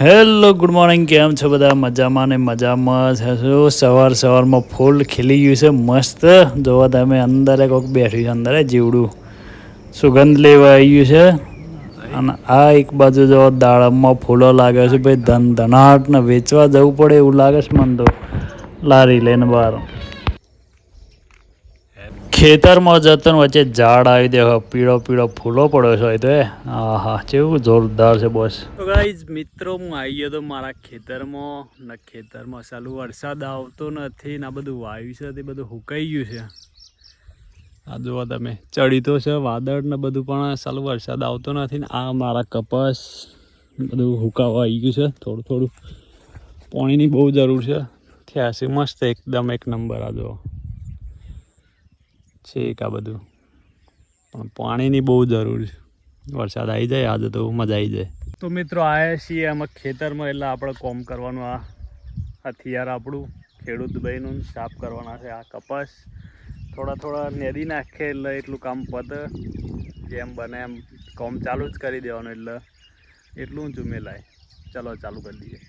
Hello, good morning. કેમ છો બધા? મજામાં ને મજામાં હશો? સવાર સવારમાં ફૂલ ખીલી ગયું છે, મસ્ત. જોવા તમે અંદર કોઈક બેઠ્યું છે, અંદર જીવડું. સુગંધ લેવા આવ્યું છે. અને આ એક બાજુ જો દાડમમાં ફૂલો લાગે છે, ભાઈ ધન ધનાટને વેચવા જવું પડે એવું લાગે છે મને તો. લારી લઈને બહાર. ખેતરમાં જતન વચ્ચે ઝાડ આવી દે પીળો પીળો ફૂલો પડ્યો છે તો હા હા કેવું જોરદાર છે બોસ તો ગાઈઝ મિત્રો, હું આવી ગયો તો મારા ખેતરમાં, ને ખેતરમાં ચાલુ વરસાદ આવતો નથી ને આ બધું વાયુ છે, તે બધું હુકાઈ ગયું છે. આ જુઓ તમે ચડી તો છે, વાદળ ને બધું પણ સાલું વરસાદ આવતો નથી ને આ મારા કપાસ બધું હુકાવા આવી ગયું છે, થોડું થોડું. પાણીની બહુ જરૂર છે. થયા મસ્ત, એકદમ એક નંબર આ જુઓ. છેક આ બધું. પણ પાણીની બહુ જરૂર છે. વરસાદ આવી જાય, આજે તો મજા આવી જાય. તો મિત્રો આવ્યા છીએ આમાં ખેતરમાં, એટલે આપણે કોમ કરવાનું આ હથિયાર આપણું. ખેડૂત ભાઈનું સાફ કરવાના છે આ કપાસ. થોડા થોડા નેદી નાખે, એટલે એટલું કામ પતે. જેમ બને એમ કોમ ચાલુ જ કરી દેવાનું, એટલે એટલું જ ઉમેલાય. ચલો, ચાલુ કરી દઈએ.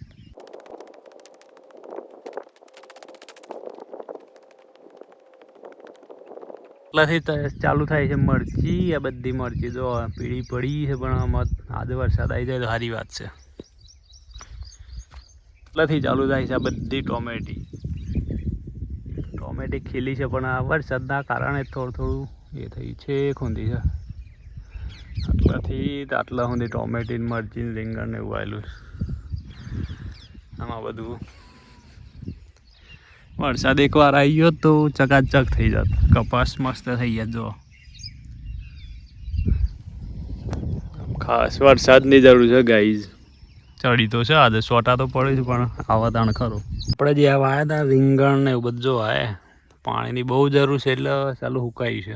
એટલાથી ચાલુ થાય છે મરચી, આ બધી મરચી જો પીળી પડી છે, પણ આમાં આજે વરસાદ આવી જાય તો સારી વાત છે. એટલાથી ચાલુ થાય છે આ બધી ટોમેટી. ટોમેટી ખીલી છે, પણ આ વરસાદના કારણે થોડું થોડું એ થઈ છે, ખૂંદી છે. આટલાથી આટલા સુધી ટોમેટી મરચી રીંગણ ને છે. આમાં બધું વરસાદ એકવાર આવી ગયો તો ચકાચક થઈ જાત. કપાસ મસ્ત થઈ જાય જો. ખાસ વરસાદની જરૂર છે ગાઈઝ ચડી તો છે આજે સોટા તો પડે છે પણ આવા તાણ ખરું. આપણે જે આ વાયા હતા રીંગણ ને એવું બધું જો આવે પાણીની બહુ જરૂર છે એટલે ચાલુ હુકાઈ છે.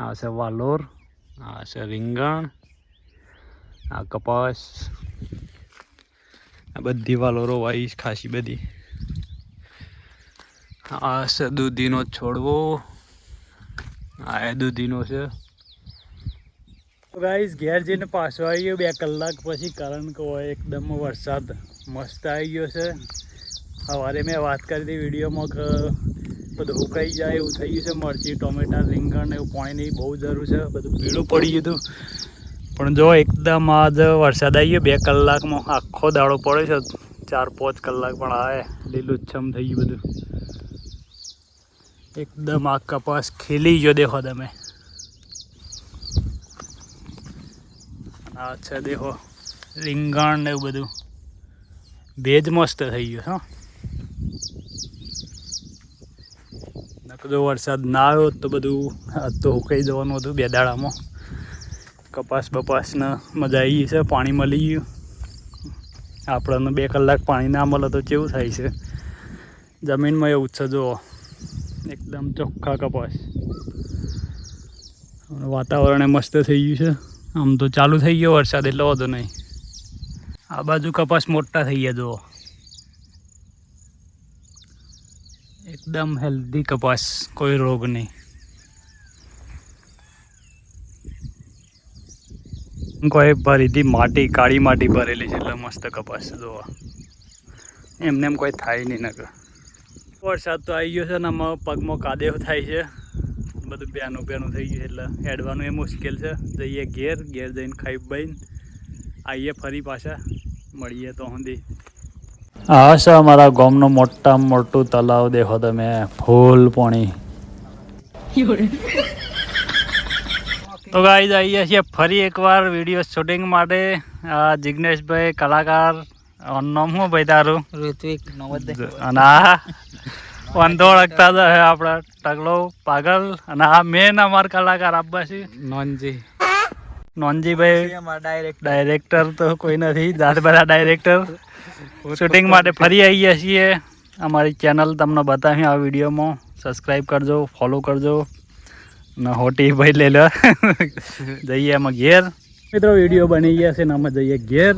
આ છે વાલોર આ છે રીંગણ આ કપાસ. બધી વાલો રોવાઈ ખાસી બધી. આ છે દૂધીનો છોડવો. આ એ દૂધીનો છે. ગાઈસ, ઘેર જઈને પાછો આવી ગયો બે કલાક પછી, કારણ કે એકદમ વરસાદ મસ્ત આવી ગયો છે. સવારે મેં વાત કરી હતી વિડીયોમાં કે બધું હુકાઈ જાય, એવું થઈ ગયું છે. મરચી, ટોમેટા, રીંગણ એવું પાણીની બહુ જરૂર છે. બધું પીળું પડી ગયું હતું. પણ જો એકદમ આજ વરસાદ આવી ગયો, બે કલાકમાં આખો દાડો પડે છે, ચાર પાંચ કલાક પણ આવે લીલુંછમ થઈ ગયું બધું. એકદમ આ કપાસ ખીલી ગયો, દેખો તમે. આ છે દેખો, રીંગણ ને એવું બધું. ભેજ મસ્ત થઈ ગયો, હા. જો વરસાદ ના આવ્યો તો બધું આ તો હુકાઈ જવાનું હતું બે દાડામાં. કપાસ બપાસને મજા આવી છે, પાણી મળી ગયું. આપણને બે કલાક પાણી ના મળે તો કેવું થાય છે? જમીનમાં એવું છે, જુઓ. એકદમ ચોખ્ખા કપાસ. વાતાવરણ મસ્ત થઈ ગયું છે. આમ તો ચાલુ થઈ ગયો વરસાદ, એટલે વાંધો નહીં. આ બાજુ કપાસ મોટા થઈ ગયા, જુઓ. એકદમ હેલ્ધી કપાસ, કોઈ રોગ નહીં. કોઈ હતી માટી કાળી માટી ભરેલી છે. એટલે મસ્ત કપાસ જોવા. એમને એમ કોઈ થાય નહીં નકર. વરસાદ તો આવી ગયો છે ને આમાં પગમાં કાદેવ થાય છે. બધું બેનું બેનું થઈ ગયું એટલે હેડવાનું એ મુશ્કેલ છે. જઈએ ઘેર ઘેર જઈને ખાઈ બઈને. આવીએ ફરી પાછા. મળીએ તો સુધી હા છે અમારા ગામનું મોટામાં મોટું તલાવ દેખો તમે ફૂલ પાણી. તો ગાઈઝ આવીએ છીએ ફરી એકવાર વીડિયો શૂટિંગ માટે આ જિગ્નેશભાઈ કલાકાર નામ શું ભાઈ તારું? ઋત્વિક અને આ વાંધો ઓળખતા જ આપણે ટગલો પાગલ અને આ મેન અમાર કલાકાર આબ્બા છે. નોનજી. નોનજીભાઈ ડાયરેક્ટ ડાયરેક્ટર તો કોઈ નથી બધા ડાયરેક્ટર શૂટિંગ માટે ફરી આવીએ છીએ. અમારી ચેનલ તમને બતાવી આ વિડીયોમાં સબસ્ક્રાઈબ કરજો ફોલો કરજો. ને હોટી ભાઈ લઈ લો. જઈએ એમાં ઘેર. મિત્રો વીડિયો બની ગયા છે ને અમે જઈએ ઘેર.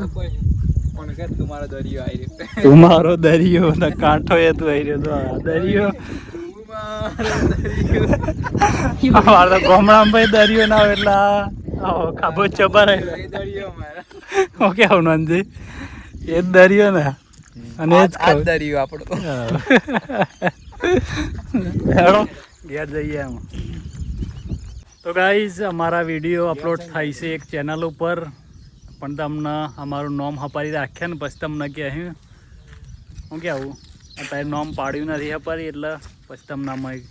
તમારો દરિયો આવી રહ્યો તું દરિયો ને કાંઠો એ તું આવી રહ્યો દરિયો. અમારે તો ગામડામાં ભાઈ દરિયો ના હોય એટલે આવો ખાબો ચબાર. દરિયો મારા ઓકે આવનંદજી એ જ દરિયો ને? અને એ જ દરિયો આપણો. હેડો ઘેર જઈએ એમ તો ગાઈઝ અમારા વીડિયો અપલોડ થાય છે એક ચેનલ ઉપર. પણ તમને અમારું નોમ હપારી રાખ્યા ને પછી તમને કહે હું કહેવું અત્યારે નોમ પાડ્યું નથી હપારી એટલે પછી તમને અમે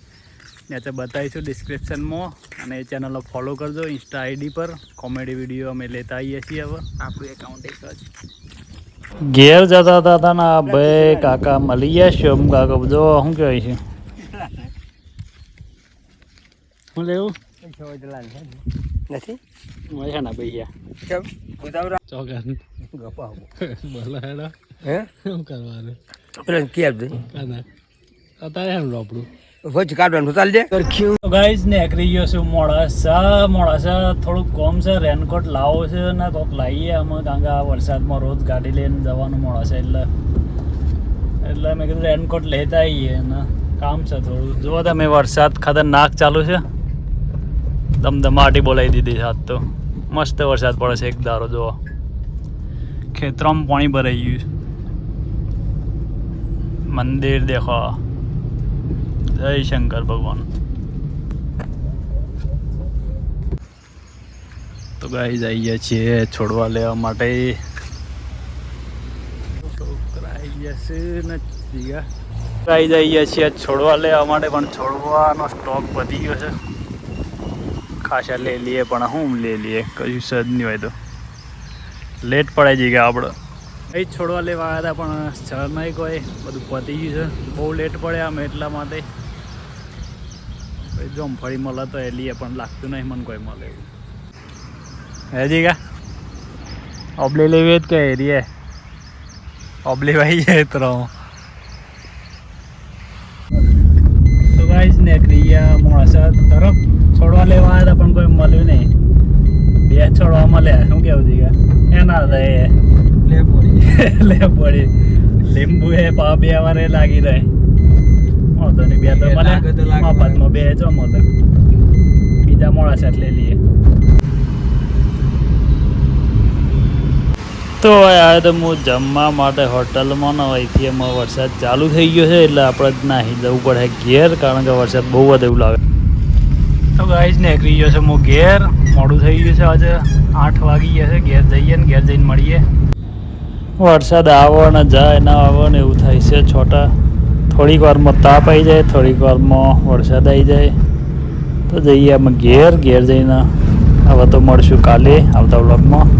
નીચે બતાવીશું ડિસ્ક્રિપ્શનમાં અને એ ચેનલને ફોલો કરજો ઇન્સ્ટા આઈડી પર. કોમેડી વીડિયો અમે લેતા આવીએ છીએ હવે. આપણું એકાઉન્ટ એક જ. ઘેર જતા હતા ને આ ભાઈ કાકા મળી ગયા શોમ કાકા જો શું કહેવાય છે? શું લેવું? નથી? મજા ના કેમ? ચોકન બોલો હેડો. હે? શું કરવાનું? પેલા કે આપજે અત્યારે એમ આપણું. વચ કાઢવાનું ચાલ તો ગાઈઝ ને એકરી ગયો છું મોડાસા. મોડાસા થોડુંક કોમ છે રેનકોટ લાવો છે ને કોક લાવીએ અમે કારણ કે આ વરસાદમાં રોજ ગાડી લઈને જવાનું મોડાસા એટલે એટલે મેં કીધું રેનકોટ લેતા આવીએ ને. કામ છે થોડું. જુઓ તમે વરસાદ ખતરનાક ચાલુ છે. દમદમાટી બોલાવી દીધી આજ તો મસ્ત વરસાદ પડે છે એક દારો જુઓ. ખેતરોમાં પાણી ભરાઈ ગયું મંદિર દેખો જય શંકર ભગવાન. તો ગાઈ જઈએ છીએ છોડવા લેવા માટે. છોકરા આવી જશે ને જીગા ગાઈ જઈએ છીએ છોડવા લેવા માટે, પણ છોડવાનો સ્ટોક વધી ગયો છે. ખાસા લઈ લઈએ પણ હું લઈ લઈએ? કશું સજ નહીં હોય તો. લેટ પડે જીગા આપણે એ છોડવા લેવા આવ્યા હતા પણ સ્થળ નહીં કોઈ. બધું પતી ગયું છે. બહુ લેટ પડ્યા અમે એટલા માટે. જો જોમફળી મળે તો એ લઈએ પણ લાગતું નહીં મને કોઈ મળે હે હે કા ઓબલી લેવી તો કે એરીએ ઓબલી વાઈ જાય તો ને ક્રિયા મોડાસા તરફ છોડવા લેવા આવ્યા હતા પણ કોઈ મળ્યું નહીં. બે છોડવા મળ્યા. શું કેવું છે એના હતા એ. લે પડી લીંબુ એ પા બે વારે લાગી રહે. મોતો ની બે તો મને. મફતમાં બે જો મોતો બીજા મોડાસા લઈ લઈએ. તો તો હું જમવા માટે હોટલમાં ને અહીંથી એમાં વરસાદ ચાલુ થઈ ગયો છે, એટલે આપણે જ નાહી જવું પડે ઘેર, કારણ કે વરસાદ બહુ વધુ એવું લાગે. તો ગાઈસ ને નીકળી ગયો છે હું ઘેર, મોડું થઈ ગયું છે આજે આઠ વાગી ગયા છે, ઘેર જઈએ ને ઘેર જઈને મળીએ. વરસાદ આવો ને જાય, ના આવો ને એવું થાય છે છોટા. થોડીક વારમાં તાપ આવી જાય, થોડીક વારમાં વરસાદ આવી જાય. તો જઈએ અમે ઘેર ઘેર જઈને. હવે તો મળશું કાલે આવતા વ્લોગમાં